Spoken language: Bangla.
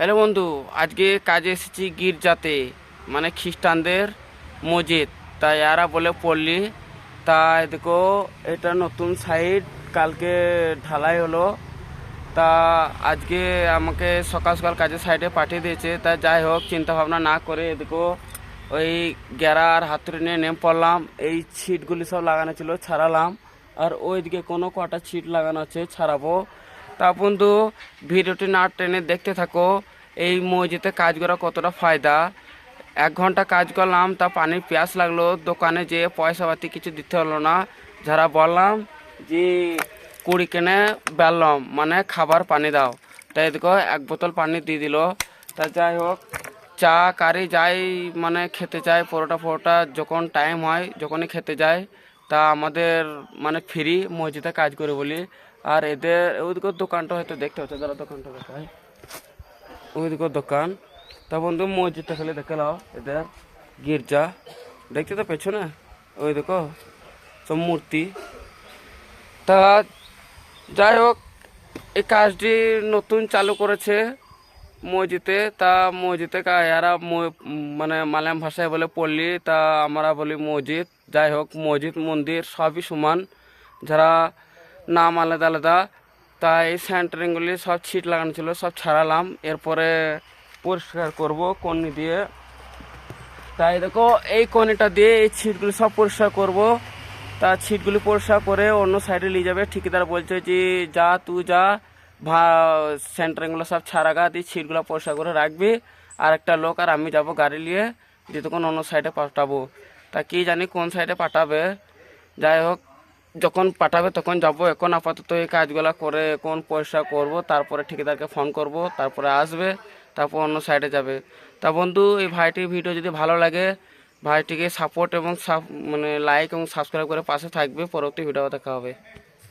হ্যালো বন্ধু, আজকে কাজে এসেছি গির্জাতে মানে খ্রিস্টানদের মসজিদ। তাই এরা বলে পড়লি তাই দেখো, এটা নতুন সাইড কালকে ঢালাই হলো। তা আজকে আমাকে সকাল সকাল কাজের সাইডে পাঠিয়ে দিয়েছে। তা যাই হোক চিন্তা ভাবনা না করে দেখো, ওই গ্যারা আর হাতুড়ি নিয়ে নেম পড়লাম। এই ছিটগুলি সব লাগানো ছিল, ছাড়ালাম। আর ওইদিকে কোনো কটা ছিট লাগানো আছে, ছাড়াবো। তা বন্ধু, ভিডিওটি না টেনে দেখতে থাকো। এই মসজিদে কাজ করা কতটা ফায়দা? এক ঘণ্টা কাজ করলাম, তা পানির পেঁয়াস লাগল, দোকানে যেয়ে পয়সা পাতি কিছু দিতে হলো না। যারা বললাম যে কুড়ি কেনে বেললাম মানে খাবার পানি দাও। তাই দেখো, এক বোতল পানি দিয়ে দিল। তা যাই হোক, চা কারি যাই মানে খেতে চায় পরোটা ফরোটা যখন টাইম হয়, যখনই খেতে যায় তা আমাদের মানে ফ্রি মসজিদে কাজ করে বলি। আর এদের ওইদিকের দোকানটা হয়তো দেখতে হচ্ছে যারা দোকানটা দেখায় ওইদিকের দোকান। তা বন্ধু, মসজিদটা খালি দেখে নাও, এদের গির্জা। দেখতে তো পেছনে ওই দেখো, সব মূর্তি। তা যাই হোক, এই কাজটি নতুন চালু করেছে মসজিদে। তা মসজিদে এরা মানে মালায়াম ভাষায় বলে পল্লী, তা আমরা বলি মসজিদ। যাই হোক, মসজিদ, মন্দির সবই সমান। যারা নাম আলাদা আলাদা। তাই সেন্টারিংগুলি সব ছিট লাগানো ছিল, সব ছাড়ালাম। এরপরে পরিষ্কার করব কন্নি দিয়ে। তাই দেখো, এই কনিটা দিয়ে এই ছিটগুলি সব পরিষ্কার করব। তা ছিটগুলি পরিষ্কার করে অন্য সাইডে নিয়ে যাবে। ঠিকাদার বলছে যে, যা, তুই যা, ভা সেন্টারিংগুলো সব ছাড়া গা দিয়ে ছিটগুলো পরিষ্কার করে রাখবি। আর একটা লোক আর আমি যাব গাড়ি নিয়ে দিয়ে তখন অন্য সাইডে পাঠাবো। তা কি জানি কোন সাইডে পাঠাবে। যাই হোক যখন পাঠাবে তখন যাব, এখন আপাতত এই কাজগুলো করে এখন পয়সা করব, তারপরে ঠিকাদারকে ফোন করব, তারপরে আসবে, তারপর অন্য সাইডে যাবে। তা বন্ধু, এই ভাইটির ভিডিও যদি ভালো লাগে, ভাইটিকে সাপোর্ট এবং মানে লাইক এবং সাবস্ক্রাইব করে পাশে থাকবে, পরবর্তী ভিডিও দেখা হবে।